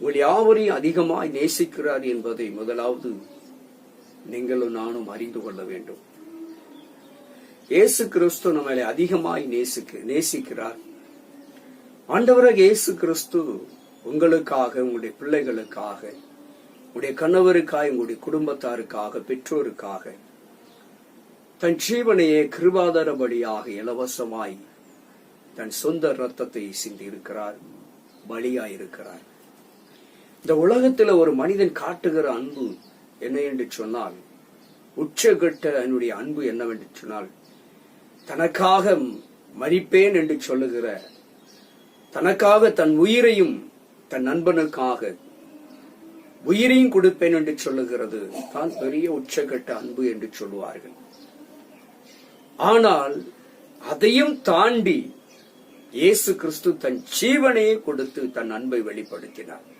உங்கள் யாவரையும் அதிகமாய் நேசிக்கிறார் என்பதை முதலாவது நீங்களும் நானும் அறிந்து கொள்ள வேண்டும். இயேசு கிறிஸ்து நம்மளை அதிகமாய் நேசிக்க நேசிக்கிறார். ஆண்டவராக இயேசு கிறிஸ்து உங்களுக்காக உங்களுடைய பிள்ளைகளுக்காக உங்களுடைய கணவருக்காக உங்களுடைய குடும்பத்தாருக்காக பெற்றோருக்காக தன் ஜீவனையே கிருபாதாரபடியாக இலவசமாய் தன் சொந்த ரத்தத்தை சிந்தி இருக்கிறார் பலியாயிருக்கிறார். இருக்கிறார் இந்த உலகத்துல ஒரு மனிதன் காட்டுகிற அன்பு என்ன என்று சொன்னால் உச்சகட்ட என்னுடைய அன்பு என்னவென்று சொன்னால் தனக்காக மறிப்பேன் என்று சொல்லுகிற தனக்காக தன் உயிரையும் தன் நண்பனுக்காக உயிரையும் கொடுப்பேன் என்று சொல்லுகிறது தான் பெரிய உச்சகட்ட அன்பு என்று சொல்லுவார்கள். ஆனால் அதையும் தாண்டி இயேசு கிறிஸ்து தன் ஜீவனையே கொடுத்து தன் அன்பை வெளிப்படுத்தினார்.